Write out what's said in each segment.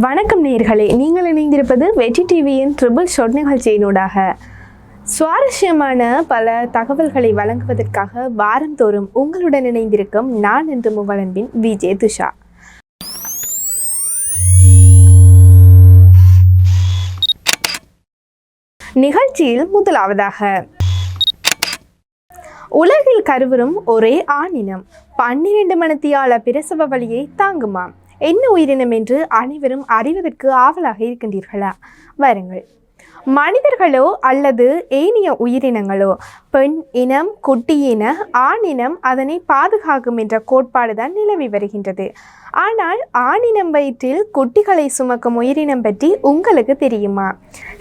வணக்கம் நேர்களே நீங்கள் இணைந்திருப்பது வெற்றி டிவியின் ட்ரிபிள் ஷோட் நிகழ்ச்சியினூடாக சுவாரஸ்யமான பல தகவல்களை வழங்குவதற்காக வாரந்தோறும் உங்களுடன் இணைந்திருக்கும் நான் என்று முவலன்பின் விஜே துஷா. நிகழ்ச்சியில் முதலாவதாக. உலகில் கருவரும் ஒரே ஆணினம் பன்னிரண்டு மணித்தியால பிரசவ வழியை தாங்குமாம். என்ன உயிரினம் என்று அனைவரும் அறிவதற்கு ஆவலாக இருக்கின்றீர்களா? வாருங்கள். மனிதர்களோ அல்லது ஏனைய உயிரினங்களோ பெண் இனம் குட்டி இன ஆணினம் அதனை பாதுகாக்கும் என்ற கோட்பாடுதான் நிலவி வருகின்றது. ஆனால் ஆணினம் வயிற்றில் குட்டிகளை சுமக்கும் உயிரினம் பற்றி உங்களுக்கு தெரியுமா?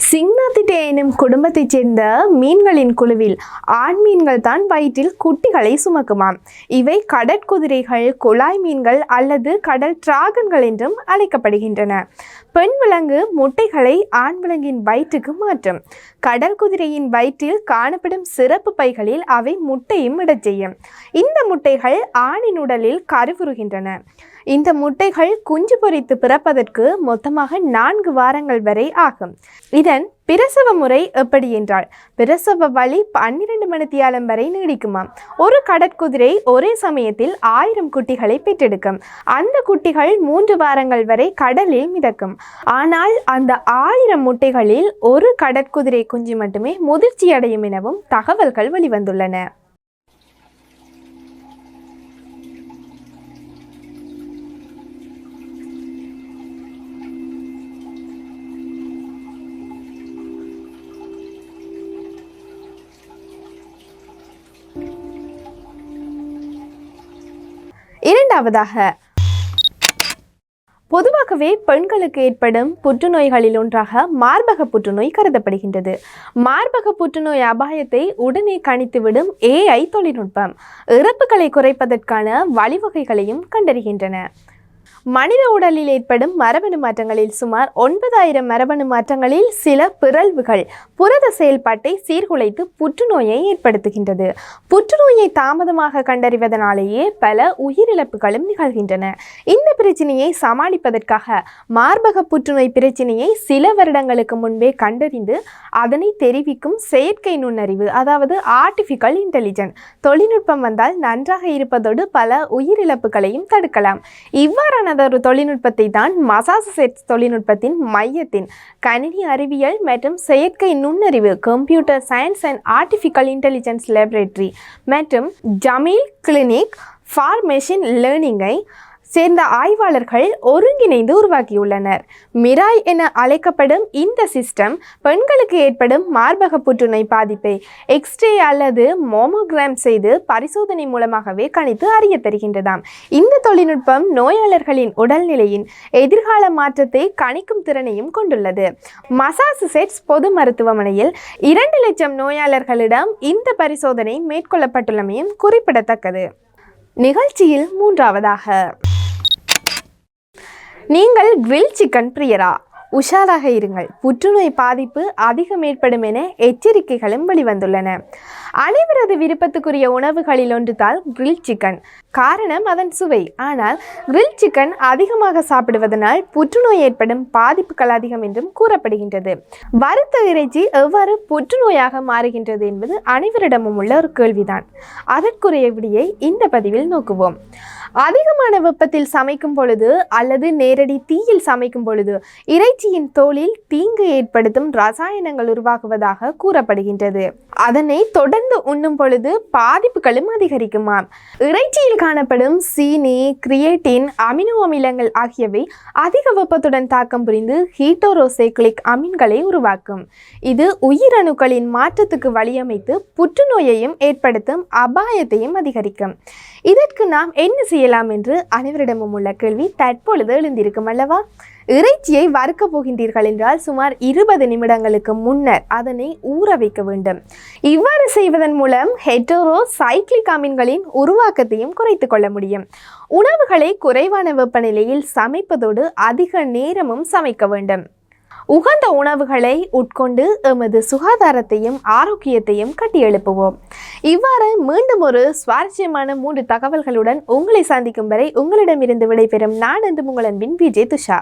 சிங்னாத்திட்டே எனும் குடும்பத்தைச் சேர்ந்த மீன்களின் குழுவில் ஆண் மீன்கள் தான் வயிற்றில் குட்டிகளை சுமக்குமாம். இவை கடற்குதிரைகள் குழாய் மீன்கள் அல்லது கடல் டிராகன்கள் என்றும் அழைக்கப்படுகின்றன. பெண் விலங்கு முட்டைகளை ஆண் விலங்கின் வயிற்றுக்கு மாற்றும். கடல் குதிரையின் வயிற்றில் காணப்படும் சிறப்பு பைகளில் அவை முட்டையும் இடச் செய்யும் இந்த முட்டைகள் ஆணின் உடலில் கருவுறுகின்றன. இந்த முட்டைகள் குஞ்சு பொரித்து பிறப்பதற்கு மொத்தமாக நான்கு வாரங்கள் வரை ஆகும். இதன் பிரசவ முறை எப்படி என்றால் பிரசவ வழி பன்னிரண்டு மணித்தியாலம் வரை நீடிக்குமாம். ஒரு கடற்குதிரை ஒரே சமயத்தில் ஆயிரம் குட்டிகளை பெற்றெடுக்கும். அந்த குட்டிகள் மூன்று வாரங்கள் வரை கடலில் மிதக்கும். ஆனால் அந்த ஆயிரம் முட்டைகளில் ஒரு கடற்குதிரை குஞ்சு மட்டுமே முதிர்ச்சி அடையும் எனவும் தகவல்கள் வெளிவந்துள்ளன. இரண்டாவதாக பொதுவாகவே பெண்களுக்கு ஏற்படும் புற்றுநோய்களில் ஒன்றாக மார்பக புற்றுநோய் கருதப்படுகின்றது. மார்பக புற்றுநோய் அபாயத்தை உடனே கணித்துவிடும் ஏஐ தொழில்நுட்பம். இறப்புகளை குறைப்பதற்கான வழிவகைகளையும் கண்டறிகின்றன. மனித உடலில் ஏற்படும் மரபணு மாற்றங்களில் சுமார் ஒன்பதாயிரம் மரபணு மாற்றங்களில் சில பிறழ்வுகள் புரத செயல்பாட்டை சீர்குலைத்து புற்றுநோயை ஏற்படுத்துகின்றது. புற்றுநோயை தாமதமாக கண்டறிவதனாலேயே பல உயிரிழப்புகளும் நிகழ்கின்றன. இந்த பிரச்சனையை சமாளிப்பதற்காக மார்பக புற்றுநோய் பிரச்சனையை சில வருடங்களுக்கு முன்பே கண்டறிந்து அதனை தெரிவிக்கும் செயற்கை நுண்ணறிவு அதாவது ஆர்டிஃபிக்கல் இன்டெலிஜென்ட் தொழில்நுட்பம் வந்தால் நன்றாக இருப்பதோடு பல உயிரிழப்புகளையும் தடுக்கலாம். இவ்வாறானதொரு தொழில்நுட்பத்தை தான் மசாசசெட்ஸ் தொழில்நுட்பத்தின் மையத்தின். கணினி அறிவியல் மற்றும் செயற்கை நுண்ணறிவு computer science and artificial intelligence laboratory மற்றும் ஜமீல் கிளினிக் ஃபார் மெஷின் லேர்னிங்கை சேர்ந்த ஆய்வாளர்கள் ஒருங்கிணைந்து உருவாக்கியுள்ளனர். மிராய் என அழைக்கப்படும் இந்த சிஸ்டம் பெண்களுக்கு ஏற்படும் மார்பக புற்றுநோய் பாதிப்பை எக்ஸ்ரே அல்லது மோமோகிராம் செய்து பரிசோதனை மூலமாகவே கணித்து அறிய தருகின்றதாம். இந்த தொழில்நுட்பம் நோயாளர்களின் உடல்நிலையின் எதிர்கால மாற்றத்தை கணிக்கும் திறனையும் கொண்டுள்ளது. மசாசுசெட்ஸ் பொது மருத்துவமனையில் இரண்டு லட்சம் நோயாளர்களிடம் இந்த பரிசோதனை மேற்கொள்ளப்பட்டுள்ளமையும் குறிப்பிடத்தக்கது. நிகழ்ச்சியில் மூன்றாவதாக நீங்கள் கிரில் சிக்கன் பிரியரா? உஷாராக இருங்கள். புற்றுநோய் பாதிப்பு அதிகம் ஏற்படும் என எச்சரிக்கைகளும் வெளிவந்துள்ளன. அனைவரது விருப்பத்துக்குரிய உணவுகளில் ஒன்றுதான் கிரில் சிக்கன் காரணம் அதன் சுவை. ஆனால் கிரில் சிக்கன் அதிகமாக சாப்பிடுவதனால் புற்றுநோய் ஏற்படும் பாதிப்புகள் அதிகம் என்றும் கூறப்படுகின்றது. வறுத்த இறைச்சி எவ்வாறு புற்றுநோயாக மாறுகின்றது என்பது அனைவரிடமும் உள்ள ஒரு கேள்விதான். அதற்குரிய விடியை இந்த பதிவில் நோக்குவோம். அதிகமான வெப்பத்தில் சமைக்கும் பொழுது அல்லது நேரடி தீயில் சமைக்கும் பொழுது இறைச்சியின் தோலில் தீங்கு ஏற்படுத்தும் ரசாயனங்கள் உருவாகுவதாக கூறப்படுகின்றது. அதனை தொடர்ந்து உண்ணும் பொழுது பாதிப்புகளும் அதிகரிக்குமாம். இறைச்சியில் காணப்படும் சீனி கிரியேட்டின் அமினோ அமிலங்கள் ஆகியவை அதிக வெப்பத்துடன் தாக்கம் புரிந்து ஹீட்டோரோசைக்ளிக் அமீன்களை உருவாக்கும். இது உயிரணுக்களின் மாற்றத்துக்கு வழியமைத்து புற்றுநோயையும் ஏற்படுத்தும் அபாயத்தையும் அதிகரிக்கும். இதற்கு நாம் என்ன செய்யலாம் என்று அனைவரிடமும் உள்ள கேள்வி தற்பொழுது எழுந்திருக்கும் அல்லவா? இறைச்சியை வறுக்க போகின்றீர்கள் என்றால் சுமார் இருபது நிமிடங்களுக்கு முன்னர் அதனை ஊற வைக்க வேண்டும். இவ்வாறு செய்வதன் மூலம் ஹெட்டோரோ சைக்ளிக் அமீன்களின் உருவாக்கத்தையும் குறைத்து கொள்ள முடியும். உணவுகளை குறைவான வெப்பநிலையில் சமைப்பதோடு அதிக நேரமும் சமைக்க வேண்டும். உகந்த உணவுகளை உட்கொண்டு எமது சுகாதாரத்தையும் ஆரோக்கியத்தையும் கட்டியெழுப்புவோம் இவ்வாறு மீண்டும் ஒரு சுவாரஸ்யமான மூன்று தகவல்களுடன் உங்களை சந்திக்கும் வரை உங்களிடமிருந்து விடைபெறும் நான் என்று உங்கள் அன்பின் விஜய் துஷா.